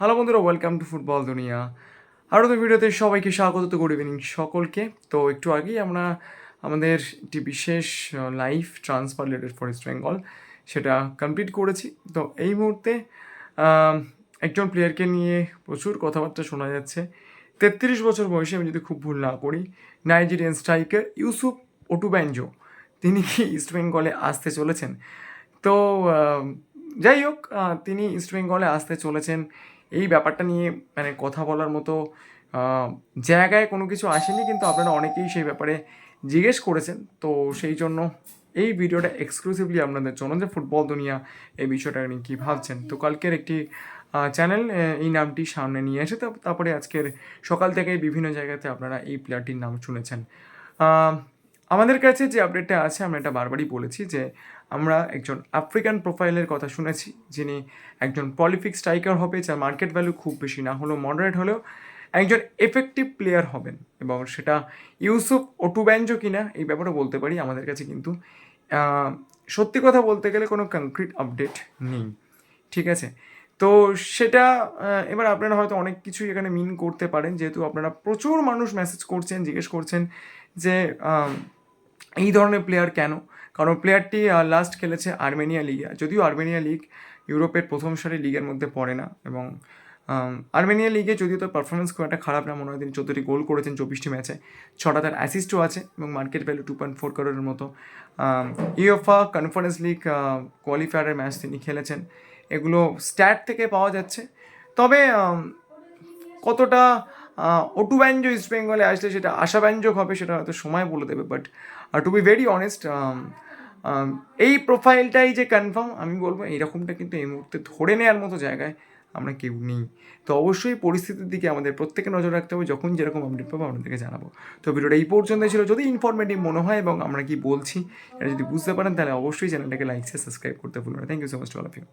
Hello বন্ধুরা welcome to football দুনিয়া। আরও তো ভিডিওতে সবাইকে স্বাগত, তো গুড ইভিনিং সকলকে। তো একটু আগেই আমরা আমাদের একটি বিশেষ life transfer related for East Bengal সেটা কমপ্লিট করেছি। তো এই মুহূর্তে একজন প্লেয়ারকে নিয়ে প্রচুর কথাবার্তা শোনা যাচ্ছে। তেত্রিশ বছর বয়সে আমি যদি খুব ভুল না করি নাইজেরিয়ান স্ট্রাইকার ইউসুফ ওটুব্যাঞ্জো তিনি কি ইস্ট বেঙ্গলে আসতে চলেছেন? তো যাই হোক তিনি ইস্ট বেঙ্গলে আসতে চলেছেন। এই ব্যাপারটা নিয়ে মানে কথা বলার মতো জায়গায় কোনো কিছু আসেনি, কিন্তু আপনারা অনেকেই সেই ব্যাপারে জিজ্ঞেস করেছেন। তো সেই জন্য এই ভিডিওটা এক্সক্লুসিভলি আপনাদের জন্য যে ফুটবল দুনিয়া, এই বিষয়টা নিয়ে কী ভাবছেন? তো কালকের একটি চ্যানেল এই নামটি সামনে নিয়ে এসে তারপরে আজকের সকাল থেকে বিভিন্ন জায়গাতে আপনারা এই প্লেয়ারটির নাম শুনেছেন। আমাদের কাছে যে আপডেটটা আছে, আমরা এটা বারবারই বলেছি যে আমরা একজন আফ্রিকান প্রোফাইলের কথা শুনেছি, যিনি একজন পলিফিক স্ট্রাইকার হবে, যার মার্কেট ভ্যালু খুব বেশি না হলেও মডারেট হলেও একজন এফেক্টিভ প্লেয়ার হবেন। এবং সেটা ইউসুফ ওটুব্যাঞ্জো কিনা, এই ব্যাপারে বলতে পারি। আমাদের কাছে কিন্তু সত্যি কথা বলতে গেলে কোনো কংক্রিট আপডেট নেই। ঠিক আছে? তো সেটা এবার আপনারা হয়তো অনেক কিছুই এখানে মিন করতে পারেন, যেহেতু আপনারা প্রচুর মানুষ মেসেজ করছেন, জিজ্ঞেস করছেন যে এই ধরনের প্লেয়ার কেন? কারণ প্লেয়ারটি লাস্ট খেলেছে আর্মেনিয়া লিগে যদিও আর্মেনিয়া লিগ ইউরোপের প্রথম সারি লিগের মধ্যে পড়ে না, এবং আর্মেনিয়া লিগে যদিও তার পারফরমেন্স খুব একটা খারাপ না, মনে হয় তিনি চোদ্দোটি গোল করেছেন চব্বিশটি ম্যাচে, ছটা তার অ্যাসিস্টও আছে, এবং market value two point four করোড়ের মতো। ইউএফা কনফারেন্স লিগ কোয়ালিফায়ারের ম্যাচ তিনি খেলেছেন। এগুলো স্ট্যাট থেকে পাওয়া যাচ্ছে। তবে কতটা অটুব্যঞ্জ ইস্ট বেঙ্গলে আসলে সেটা আশাব্যঞ্জক হবে সেটা হয়তো সময় বলে দেবে but to be very honest এই প্রোফাইলটাই যে কনফার্ম আমি বলব এইরকমটা কিন্তু এই মুহূর্তে ধরে নেওয়ার মতো জায়গায় আমরা কেউ নেই। তো অবশ্যই পরিস্থিতির দিকে আমাদের প্রত্যেকে নজর রাখতে হবে, যখন যেরকম আপডেট পাবো আপনাদেরকে জানাব। তো ভিডিওটা এই পর্যন্ত ছিল। যদি ইনফরমেটিভ মনে হয় এবং আমরা কি বলছি, এটা যদি বুঝতে পারেন, তাহলে অবশ্যই চ্যানেলটাকে লাইক সাবস্ক্রাইব করতে ভুলবেন thank you so much all of you